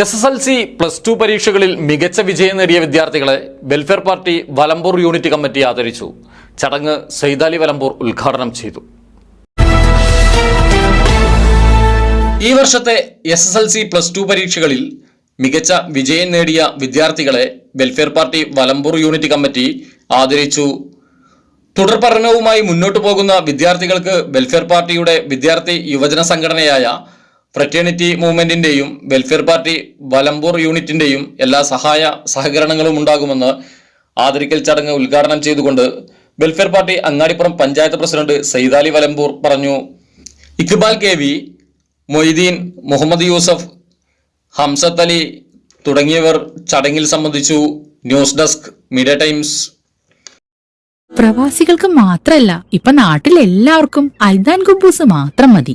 S S L C plus two പരീക്ഷകളിൽ മികച്ച വിജയം നേടിയ വിദ്യാർത്ഥികളെ welfare party Valambur unit committee ആദരിച്ചു. ചടങ്ങ് സൈതാലി വലമ്പൂർ ഉദ്ഘാടനം ചെയ്തു. ഈ വർഷത്തെ S S L C plus two പരീക്ഷകളിൽ മികച്ച വിജയം നേടിയ വിദ്യാർത്ഥികളെ welfare party Valambur unit committee ആദരിച്ചു. തുടർ പഠനവുമായി മുന്നോട്ടു പോകുന്ന വിദ്യാർത്ഥികൾക്ക് വെൽഫെയർ പാർട്ടിയുടെ വിദ്യാർത്ഥി യുവജന സംഘടനയായ ഫ്രറ്റേണിറ്റി മൂവ്മെന്റിന്റെയും വെൽഫെയർ പാർട്ടി വലമ്പൂർ യൂണിറ്റിന്റെയും എല്ലാ സഹായ സഹകരണങ്ങളും ഉണ്ടാകുമെന്ന് ആദരിക്കൽ ചടങ്ങ് ഉദ്ഘാടനം ചെയ്തുകൊണ്ട് welfare party Angadippuram panchayat president Saidali Valambur പറഞ്ഞു. ഇക്ബാൽ കെ വി മൊയ്തീൻ മുഹമ്മദ് യൂസഫ് ഹംസത്ത് അലി തുടങ്ങിയവർ ചടങ്ങിൽ സംബന്ധിച്ചു. News desk media times. പ്രവാസികൾക്ക് മാത്രല്ല ഇപ്പൊ നാട്ടിൽ എല്ലാവർക്കും അൽദാൻ കുബൂസ് മാത്രം മതി.